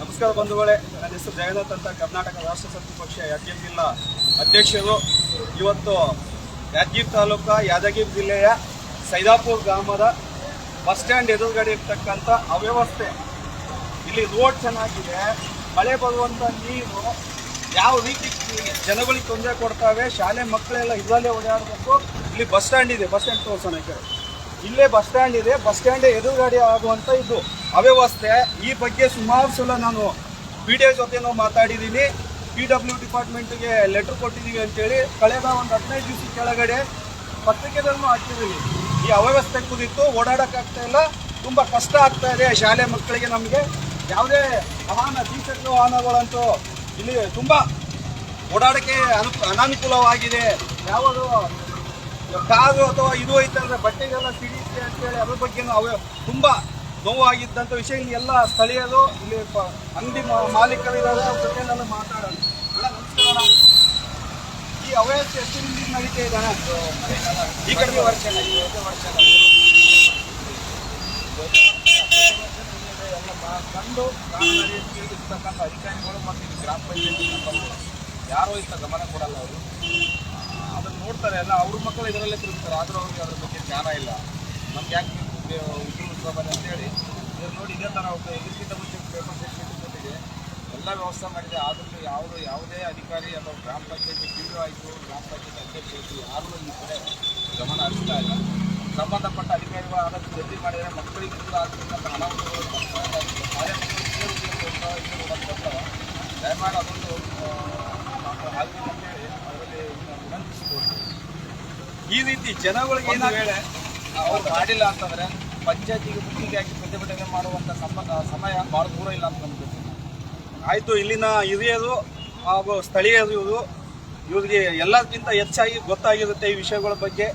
ನಮಸ್ಕಾರ ಬಂಧುಗಳೇ. ನನ್ನ ಹೆಸರು ಜಗನ್ನಾಥ್ ಅಂತ ಕರ್ನಾಟಕ ರಾಷ್ಟ್ರ ಸಮಿತಿ ಪಕ್ಷ ಯಾದಗಿರಿ ಜಿಲ್ಲಾ ಅಧ್ಯಕ್ಷರು. ಇವತ್ತು ಯಾದಗಿರಿ ತಾಲೂಕ, ಯಾದಗಿರಿ ಜಿಲ್ಲೆಯ ಸೈದಾಪುರ ಗ್ರಾಮದ ಬಸ್ ಸ್ಟ್ಯಾಂಡ್ ಎದುರುಗಡೆ ಇರ್ತಕ್ಕಂಥ ಅವ್ಯವಸ್ಥೆ. ಇಲ್ಲಿ ರೋಡ್ ಚೆನ್ನಾಗಿದೆ. ಮಳೆ ಬರುವಂಥ ನೀರು ಯಾವ ರೀತಿ ಜನಗಳಿಗೆ ತೊಂದರೆ ಕೊಡ್ತಾವೆ, ಶಾಲೆ ಮಕ್ಕಳೆಲ್ಲ ಇದರಲ್ಲೇ ಓಡಾಡಬೇಕು. ಇಲ್ಲಿ ಬಸ್ ಸ್ಟ್ಯಾಂಡ್ ಇದೆ. ಬಸ್ ಸ್ಟ್ಯಾಂಡ್ ತೋರಿಸೋಣ. ಇಲ್ಲೇ ಬಸ್ ಸ್ಟ್ಯಾಂಡ್ ಇದೆ. ಬಸ್ ಸ್ಟ್ಯಾಂಡ್ ಎದುರುಗಡೆ ಆಗುವಂಥ ಇದು ಅವ್ಯವಸ್ಥೆ. ಈ ಬಗ್ಗೆ ಸುಮಾರು ಸಲ ನಾನು ಪಿ ಡಿ ಜೊತೆನೂ ಮಾತಾಡಿದ್ದೀನಿ ಪಿ ಡಬ್ಲ್ಯೂ ಡಿಪಾರ್ಟ್ಮೆಂಟ್ಗೆ ಲೆಟರ್ ಕೊಟ್ಟಿದ್ದೀವಿ ಅಂತೇಳಿ ಕಳೆದ ಒಂದು ಹದಿನೈದು ದಿವಸ ಕೆಳಗಡೆ ಪತ್ರಿಕೆಗಳನ್ನು ಹಾಕಿದ್ದೀವಿ ಈ ಅವ್ಯವಸ್ಥೆ ಕುರಿತು ಓಡಾಡೋಕ್ಕಾಗ್ತಾ ಇಲ್ಲ. ತುಂಬ ಕಷ್ಟ ಆಗ್ತಾ ಇದೆ ಶಾಲೆ ಮಕ್ಕಳಿಗೆ ನಮಗೆ. ಯಾವುದೇ ವಾಹನ, ದ್ವಿಚಕ್ರ ವಾಹನಗಳಂತೂ ಇಲ್ಲಿ ತುಂಬ ಓಡಾಡೋಕ್ಕೆ ಅನು, ಅನಾನುಕೂಲವಾಗಿದೆ. ಯಾವುದು ಕಾರು ಅಥವಾ ಇದು ಐತಂದ್ರೆ ಬಟ್ಟೆಗೆಲ್ಲ ಸಿಡಿಸಿ ಅಂತೇಳಿ ಅದ್ರ ಬಗ್ಗೆ ಅವ ತುಂಬ ನೋವಾಗಿದ್ದಂಥ ವಿಷಯ. ಎಲ್ಲ ಸ್ಥಳೀಯರು, ಇಲ್ಲಿ ಅಂಗಡಿ ಮಾ- ಮಾಲೀಕರಿದ್ದಾರೆ ಅವ್ರ ಜೊತೆನೆಲ್ಲ ಮಾತಾಡೋಣ. ನಮಸ್ಕಾರ. ಈ ಅವ್ಯವಸ್ಥೆ ಎಷ್ಟು ದಿನದಿಂದ ನಡೀತಾ ಇದ್ದಾನೆ? ಈ ಕಡೆ ವರ್ಷ ಕಾಮಗಾರಿಯಲ್ಲಿ ಇರ್ತಕ್ಕಂಥ ಅಧಿಕಾರಿಗಳು ಮತ್ತು ಇಲ್ಲಿ ಗ್ರಾಮ ಪಂಚಾಯತ್ ಬಂದು ಯಾರೋ ಇತ್ತ ಗಮನ ಕೊಡಲ್ಲ ಅವರು. ನೋಡ್ತಾರೆ ಅಲ್ಲ ಅವ್ರ ಮಕ್ಕಳು ಇದರಲ್ಲೇ ತಿರುಗ್ತಾರೆ ಆದರೂ ಅವ್ರಿಗೆ ಅದ್ರ ಬಗ್ಗೆ ಜ್ಞಾನ ಇಲ್ಲ ನಮ್ಗೆ ಯಾಕೆ ಉದ್ಯೋಗ ಅಂತೇಳಿ ಇದ್ರ ನೋಡಿ ಇದೇ ಥರ ಅವ್ರು ಇದಕ್ಕಿಂತ ಮುಂಚೆ ಪೇಪರ್ ಸೆಕ್ಷನ್ ಜೊತೆಗೆ ಎಲ್ಲ ವ್ಯವಸ್ಥೆ ಮಾಡಿದೆ ಆದರೂ ಯಾವುದು ಯಾವುದೇ ಅಧಿಕಾರಿ ಅಥವಾ ಗ್ರಾಮ ಪಂಚಾಯತಿ ಪಿ ಆಯಿತು ಗ್ರಾಮ ಪಂಚಾಯತಿ ಅಧ್ಯಕ್ಷ ಆಯಿತು ಯಾರೂ ಈ ಕಡೆ ಗಮನ ಹರಿಸ್ತಾ ಇಲ್ಲ ಸಂಬಂಧಪಟ್ಟ ಅಧಿಕಾರಿಗಳು ಆದಷ್ಟು ಜಲ್ದಿ ಮಾಡಿದರೆ ಮಕ್ಕಳಿಗೆ ಕೂಡ ಆಗ್ತಕ್ಕಂಥ ಹಣವನ್ನು ಅಂತ ದಯಮಾಡಿ ಅದೊಂದು ವಿನಂತಿಸಿಕೊಳ್ತೀವಿ ಈ ರೀತಿ ಜನಗಳಿಗೆ ಒಂದು ಏನಾಗ ವೇಳೆ ಅವ್ರು ಮಾಡಿಲ್ಲ ಅಂತಂದ್ರೆ ಪಂಚಾಯತಿಗೆ ಮುತ್ತಿಗೆ ಹಾಕಿ ಪ್ರತಿಭಟನೆ ಮಾಡುವಂಥ ಸಂಬಂಧ ಸಮಯ ಬಹಳ ದೂರ ಇಲ್ಲ ಅಂತ ನಮ್ಗೆ ಆಯಿತು ಇಲ್ಲಿನ ಹಿರಿಯರು ಹಾಗೂ ಸ್ಥಳೀಯರು ಇವರು ಇವ್ರಿಗೆ ಎಲ್ಲದಕ್ಕಿಂತ ಹೆಚ್ಚಾಗಿ ಗೊತ್ತಾಗಿರುತ್ತೆ ಈ ವಿಷಯಗಳ ಬಗ್ಗೆ.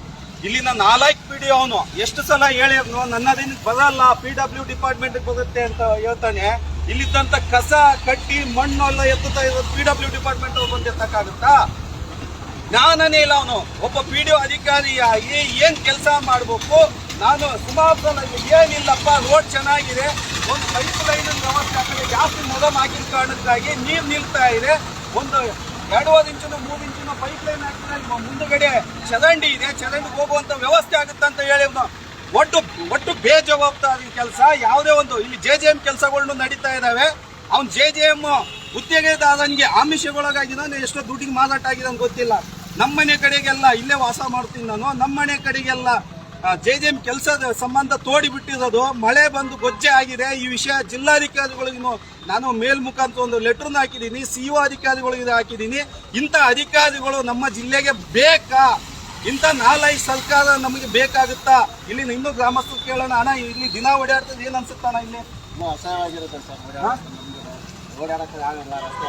ಇಲ್ಲಿನ ನಾಲ್ಕು ಪಿ ಡಿ ಅವನು ಎಷ್ಟು ಸಲ ಹೇಳಿದ್ನು ನನ್ನ ದಿನಕ್ಕೆ ಬರಲ್ಲ ಪಿ ಡಬ್ಲ್ಯೂ ಡಿಪಾರ್ಟ್ಮೆಂಟ್ ಬರುತ್ತೆ ಅಂತ ಹೇಳ್ತಾನೆ. ಇಲ್ಲಿದ್ದಂಥ ಕಸ ಕಟ್ಟಿ ಮಣ್ಣು ಎಲ್ಲ ಎತ್ತುತ್ತಾ ಇರೋದು ಪಿ ಡಬ್ಲ್ಯೂ ಡಿಪಾರ್ಟ್ಮೆಂಟ್ ಅವ್ರು ಬಂದು ಎತ್ತಕ್ಕಾಗುತ್ತಾ? ಜ್ಞಾನನೇ ಇಲ್ಲ ಅವನು. ಒಬ್ಬ ಪಿ ಡಿ ಅಧಿಕಾರಿಯಾಗಿ ಏನು ಕೆಲಸ ಮಾಡಬೇಕು? ನಾನು ಸುಮಾರು ಏನಿಲ್ಲಪ್ಪ, ರೋಡ್ ಚೆನ್ನಾಗಿದೆ. ಒಂದು ಪೈಪ್ ಲೈನ್ ವ್ಯವಸ್ಥೆ ಜಾಸ್ತಿ ಮೊದಲು ಹಾಕಿದ ಕಾರಣಕ್ಕಾಗಿ ನೀರು ನಿಲ್ತಾ ಇದೆ. ಒಂದು ಎರಡೂವರೆ ಇಂಚಿನ, ಮೂರು ಇಂಚಿನ ಪೈಪ್ ಲೈನ್ ಹಾಕಿದ್ರೆ ಮುಂದುಗಡೆ ಚರಂಡಿ ಇದೆ. ಚರಂಡಿಗೆ ಹೋಗುವಂತ ವ್ಯವಸ್ಥೆ ಆಗುತ್ತೆ ಅಂತ ಹೇಳಿ ಒಟ್ಟು ಒಟ್ಟು ಬೇಜವಾಬ್ದಾರಿ ಕೆಲಸ. ಯಾವುದೇ ಒಂದು, ಇಲ್ಲಿ ಜೆ ಜೆ ಎಂ ಕೆಲಸಗಳನ್ನು ನಡೀತಾ ಇದ್ದಾವೆ. ಅವ್ನು ಜೆ ಜೆ ಎಂ ಗುತ್ತಿಗೆದಾರನಿಗೆ ಆಮಿಷಗೊಳಗಾಗಿದ್ದಾನೆ ಎಷ್ಟೋ ದುಡ್ಡಿಗೆ ಮಾರಾಟ ಆಗಿದೆ ಅಂತ ಗೊತ್ತಿಲ್ಲ. ನಮ್ಮನೆ ಕಡೆಗೆಲ್ಲ ಇಲ್ಲೇ ವಾಸ ಮಾಡ್ತೀನಿ ನಾನು. ನಮ್ಮನೆ ಕಡೆಗೆಲ್ಲ ಜೆ ಜೆ ಎಂ ಕೆಲಸದ ಸಂಬಂಧ ತೋಡಿ ಬಿಟ್ಟಿರೋದು ಮಳೆ ಬಂದು ಗೊಜ್ಜೆ ಆಗಿದೆ. ಈ ವಿಷಯ ಜಿಲ್ಲಾಧಿಕಾರಿಗಳಿಗೂ ನಾನು ಮೇಲ್ಮುಖಾಂತರ ಒಂದು ಲೆಟರ್ನ ಹಾಕಿದ್ದೀನಿ. ಸಿ ಒ ಅಧಿಕಾರಿಗಳಿಗೆ ಹಾಕಿದ್ದೀನಿ. ಇಂಥ ಅಧಿಕಾರಿಗಳು ನಮ್ಮ ಜಿಲ್ಲೆಗೆ ಬೇಕಾ? ಇಂಥ ನಾಲ್ಕು ಸರ್ಕಾರ ನಮಗೆ ಬೇಕಾಗುತ್ತಾ? ಇಲ್ಲಿ ಇನ್ನೂ ಗ್ರಾಮಸ್ಥರು ಕೇಳೋಣ. ಅಣ್ಣ ಇಲ್ಲಿ ದಿನ ಓಡಾಡ್ತದೆ ಏನು ಅನ್ಸುತ್ತಣ್ಣ ಇಲ್ಲಿ?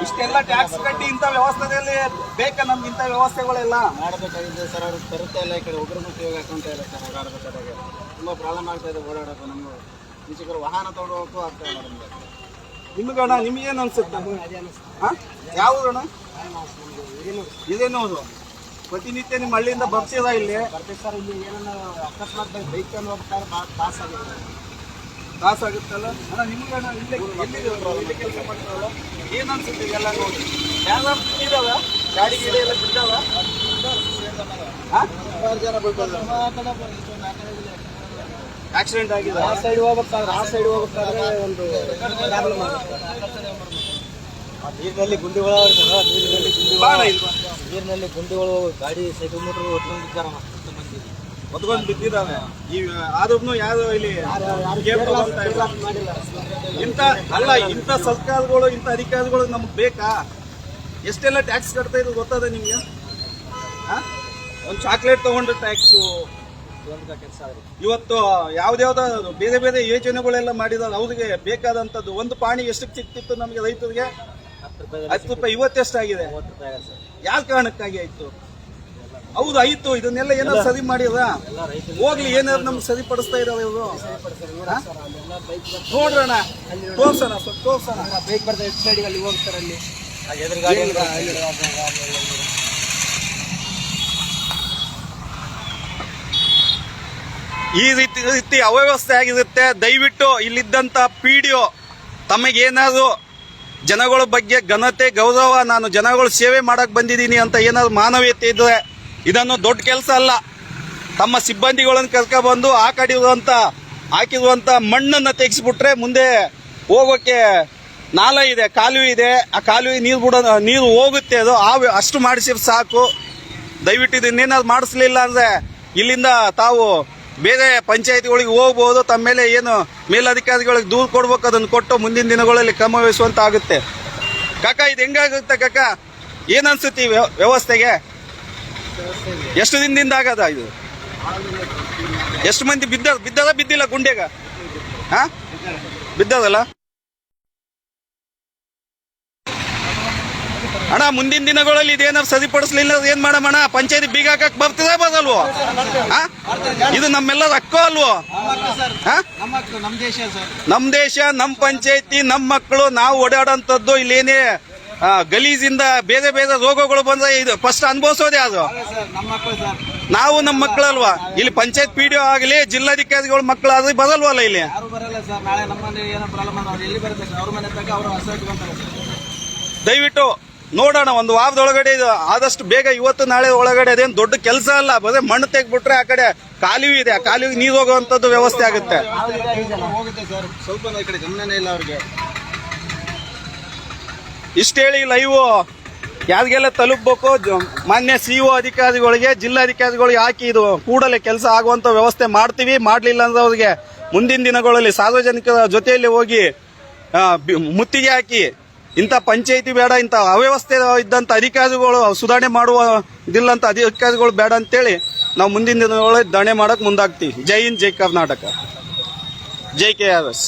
ಇಷ್ಟೆಲ್ಲ ಟ್ಯಾಕ್ಸ್ ಕಟ್ಟಿ ಇಂಥ ವ್ಯವಸ್ಥೆಯಲ್ಲಿ ಬೇಕಾ ನಮ್ಗೆ ಇಂಥ ವ್ಯವಸ್ಥೆಗಳೆಲ್ಲ? ಮಾಡಬೇಕಾಗಿದೆ ಸರ್ ಅವ್ರಿಗೆ ತರುತ್ತಾ ಇಲ್ಲ ಈ ಕಡೆ ಒಬ್ಬರು ಉಪಯೋಗ ಹಾಕೊಂತ ಇಲ್ಲ ಸರ್ ಓಡಾಡಬೇಕಾದಾಗ ತುಂಬ ಪ್ರಾಬ್ಲಮ್ ಆಗ್ತಾ ಇದೆ ಓಡಾಡೋಕೆ ನಮ್ಗೆ ಮುಂಚಿಕರು ವಾಹನ ತೊಗೊಳೋಕ್ಕೂ ಆಗ್ತಾ ಇಲ್ಲ ನಮಗೆ. ನಿಮಗಣ ನಿಮಗೇನು ಅನ್ಸುತ್ತೆ? ಹಾ? ಯಾವುದು ಅಣ್ಣ? ಇದೇನೋದು ಪ್ರತಿನಿತ್ಯ ನಿಮ್ಮ ಹಳ್ಳಿಯಿಂದ ಬರ್ತೀರಾ ಇಲ್ಲಿ? ಬರ್ತೀವಿ ಸರ್ ಇಲ್ಲಿ ಏನನ್ನ ಅಕಸ್ಮಾತ್ ಬೈಕ್ ಅನ್ನೋ ಹೋಗ್ತಾರೆ ಪಾಸ್ ಆಗಿದೆ. ತ್ರಾಸ ಆಗುತ್ತಲ್ಲ ಅಣ್ಣ ನಿಮ್ಗಣ್ಣ ಇಲ್ಲೇ ಎಲ್ಲಿದೆ ಇಲ್ಲಿ ಕೆಲಸ ಮಾಡ್ತಾರಲ್ಲ? ಏನು ಅನ್ಸುತ್ತೆ ಎಲ್ಲ ನೋಡಿ. ಯಾರು ಬಿಟ್ಟಿದಾವ ಗಾಡಿ ಗಿಡಿ ಎಲ್ಲ ಬಿದ್ದಾವ ಆಕ್ಸಿಡೆಂಟ್ ಆಗಿದೆ? ಆ ಸೈಡ್ ಹೋಗ್ಬೇಕಾದ್ರೆ ಆ ಸೈಡ್ ಹೋಗ್ಬೇಕಾದ್ರೆ ಒಂದು ಪ್ರಾಬ್ಲಮ್ ನೀರಿನಲ್ಲಿ ಗುಂಡಿಗಳು ನೀರಿನಲ್ಲಿ ಗುಂಡಿ ನೀರಿನಲ್ಲಿ ಗುಂಡಿಗಳು ಗಾಡಿ ಸೈಕಲ್ ಮೀಟರ್ ಹೊತ್ಕೊಂಡಿದ್ದಾರೆ ಮಂದಿ ಹೊತ್ಕೊಂಡು ಬಿದ್ದಿದ್ದಾವೆ. ಈ ಆದ್ರೂ ಯಾರು ಇಲ್ಲಿ ಇಂತ ಇಂಥ ಅಲ್ಲ ಇಂಥ ಸರ್ಕಾರಗಳು ಇಂಥ ಅಧಿಕಾರಿಗಳು ನಮ್ಗೆ ಬೇಕಾ? ಎಷ್ಟೆಲ್ಲ ಟ್ಯಾಕ್ಸ್ ಕಟ್ತಾ ಇದ್ರು ಗೊತ್ತದ ನಿಮ್ಗೆ? ಒಂದು ಚಾಕ್ಲೇಟ್ ತಗೊಂಡ್ರೆ ಟ್ಯಾಕ್ಸು ಇವತ್ತು ಯಾವ್ದ್ಯಾವ್ದು ಬೇರೆ ಬೇರೆ ಯೋಜನೆಗಳೆಲ್ಲ ಮಾಡಿದಾರೆ ಅವ್ರಿಗೆ ಬೇಕಾದಂಥದ್ದು ಒಂದು ಪಾಣಿ ಎಷ್ಟಕ್ಕೆ ಸಿಕ್ತಿತ್ತು ನಮಗೆ ರೈತರಿಗೆ? ಹತ್ತು ರೂಪಾಯಿ ಇವತ್ತೆಷ್ಟಾಗಿದೆ ಯಾವ ಕಾರಣಕ್ಕಾಗಿ ಆಯ್ತು? ಹೌದು ಆಯ್ತು. ಇದನ್ನೆಲ್ಲ ಏನಾದ್ರು ಸರಿ ಮಾಡಿದ ಹೋಗ್ಲಿ ಏನಾದ್ರು ನಮ್ಗೆ ಸರಿಪಡಿಸ್ತಾ ಇದಾವೆ ಇವರು. ನೋಡ್ರಣ ತೋರ್ಸೋಣ ಸ್ವಲ್ಪ ತೋರ್ಸೋಣ. ಬೈಕ್ ಬರ್ತಾರೆ ಎಷ್ಟು ಸೈಡಿಗೆ ಅಲ್ಲಿ ಹೋಗ್ತಾರೆ ಅಲ್ಲಿ. ಈ ರೀತಿ ರೀತಿ ಅವ್ಯವಸ್ಥೆ ಆಗಿರುತ್ತೆ. ದಯವಿಟ್ಟು ಇಲ್ಲಿದ್ದಂಥ ಪಿ ಡಿ ಒ ತಮಗೇನಾದ್ರು ಜನಗಳ ಬಗ್ಗೆ ಘನತೆ ಗೌರವ ನಾನು ಜನಗಳು ಸೇವೆ ಮಾಡಕ್ ಬಂದಿದ್ದೀನಿ ಅಂತ ಏನಾದ್ರು ಮಾನವೀಯತೆ ಇದ್ರೆ ಇದನ್ನು ದೊಡ್ಡ ಕೆಲಸ ಅಲ್ಲ. ತಮ್ಮ ಸಿಬ್ಬಂದಿಗಳನ್ನು ಕರ್ಕೊಬಂದು ಆ ಕಡೆ ಇರುವಂತ ಹಾಕಿರುವಂತ ಮಣ್ಣನ್ನ ತೆಗೆಸಿಬಿಟ್ರೆ ಮುಂದೆ ಹೋಗೋಕೆ ನಾಲ ಇದೆ ಕಾಲುವೆ ಇದೆ. ಆ ಕಾಲುವೆ ನೀರು ಬಿಡೋ, ನೀರು ಹೋಗುತ್ತೆ ಅದು. ಆ ಅಷ್ಟು ಮಾಡಿಸಿ ಸಾಕು. ದಯವಿಟ್ಟು ಇದನ್ನೇನಾದ್ರು ಮಾಡಿಸ್ಲಿಲ್ಲ ಅಂದ್ರೆ ಇಲ್ಲಿಂದ ತಾವು ಬೇರೆ ಪಂಚಾಯತಿಗಳಿಗೆ ಹೋಗ್ಬೋದು. ತಮ್ಮ ಮೇಲೆ ಏನು ಮೇಲಧಿಕಾರಿಗಳಿಗೆ ದೂರು ಕೊಡ್ಬೇಕು, ಅದನ್ನು ಕೊಟ್ಟು ಮುಂದಿನ ದಿನಗಳಲ್ಲಿ ಕ್ರಮ ವಹಿಸುವಂತ ಆಗುತ್ತೆ ಕಾಕ, ಇದು ಹೆಂಗಾಗುತ್ತೆ ಕಾಕ? ಏನ್ ಅನ್ಸುತ್ತೀವಿ ವ್ಯವಸ್ಥೆಗೆ? ಎಷ್ಟು ದಿನದಿಂದ ಆಗದ ಇದು? ಎಷ್ಟು ಮಂದಿ ಬಿದ್ದ ಬಿದ್ದದ? ಬಿದ್ದಿಲ್ಲ ಗುಂಡೆಗ ಹಾ? ಬಿದ್ದದಲ್ಲ? ಅಣ್ಣ, ಮುಂದಿನ ದಿನಗಳಲ್ಲಿ ಇದೇನಾದ್ರು ಸರಿಪಡಿಸ್ಲಿಲ್ಲ ಏನ್ ಮಾಡಮಣ್ಣ ಪಂಚಾಯತಿ ಬೀಗ ಹಾಕಕ್ ಬರ್ತದ ಬರಲ್ವೋ ಹಾ? ಇದು ನಮ್ಮೆಲ್ಲರ ಹಕ್ಕು ಅಲ್ವೋ? ನಮ್ ದೇಶ, ನಮ್ ಪಂಚಾಯತಿ, ನಮ್ ಮಕ್ಕಳು, ನಾವು ಓಡಾಡಂತದ್ದು ಇಲ್ಲೇನೇ ಗಲೀಜಿಂದ ಬೇರೆ ಬೇರೆ ರೋಗಗಳು ಬಂದ್ರೆ ಇದು ಫಸ್ಟ್ ಅನುಭವಿಸೋದೇ ಅದು. ನಾವು ನಮ್ಮ ಮಕ್ಕಳಲ್ವಾ ಇಲ್ಲಿ ಪಂಚಾಯತ್ ಪಿ ಡಿ ಆಗಲಿ ಜಿಲ್ಲಾಧಿಕಾರಿಗಳ ಮಕ್ಕಳಾದ್ರೆ ಬರಲ್ವಲ್ಲ ಇಲ್ಲಿ? ದಯವಿಟ್ಟು ನೋಡೋಣ ಒಂದು ವಾರದೊಳಗಡೆ ಇದು ಆದಷ್ಟು ಬೇಗ ಇವತ್ತು ನಾಳೆ ಒಳಗಡೆ ಅದೇನು ದೊಡ್ಡ ಕೆಲಸ ಅಲ್ಲ ಬರೀ ಮಣ್ಣು ತೆಗ್ಬಿಟ್ರೆ ಆ ಕಡೆ ಕಾಲುವೆ ಇದೆ. ಆ ಕಾಲುವೆಗೆ ನೀರು ಹೋಗುವಂತದ್ದು ವ್ಯವಸ್ಥೆ ಆಗುತ್ತೆ ಹೋಗುತ್ತೆ ಸರ್ ಸ್ವಲ್ಪ ಈ ಕಡೆ ಗಮನನೇ ಇಲ್ಲ ಅವ್ರಿಗೆ ಇಷ್ಟ ಹೇಳಿ ಲೈವ್ ಯಾರಿಗೆಲ್ಲ ತಲುಪಬೇಕು ಮಾನ್ಯ ಮಾನ್ಯ ಸಿಇಒ ಅಧಿಕಾರಿಗಳಿಗೆ ಜಿಲ್ಲಾಧಿಕಾರಿಗಳಿಗೆ ಹಾಕಿ ಇದು ಕೂಡಲೇ ಕೆಲಸ ಆಗುವಂತ ವ್ಯವಸ್ಥೆ ಮಾಡ್ತೀವಿ. ಮಾಡಲಿಲ್ಲ ಅಂದ್ರೆ ಅವ್ರಿಗೆ ಮುಂದಿನ ದಿನಗಳಲ್ಲಿ ಸಾರ್ವಜನಿಕರ ಜೊತೆಯಲ್ಲಿ ಹೋಗಿ ಮುತ್ತಿಗೆ ಹಾಕಿ, ಇಂಥ ಪಂಚಾಯಿತಿ ಬೇಡ, ಇಂಥ ಅವ್ಯವಸ್ಥೆ ಇದ್ದಂತ ಅಧಿಕಾರಿಗಳು ಸುಧಾರಣೆ ಮಾಡುವ ಇದಿಲ್ಲಂತ ಅಧಿಕಾರಿಗಳು ಬೇಡ ಅಂತೇಳಿ ನಾವು ಮುಂದಿನ ದಿನಗಳಲ್ಲಿ ದಾಣೆ ಮಾಡಕ್ ಮುಂದಾಗ್ತೀವಿ. ಜೈ ಹಿಂದ್, ಜೈ ಕರ್ನಾಟಕ. ಜೈ ಕೆ ಆರ್ ಎಸ್.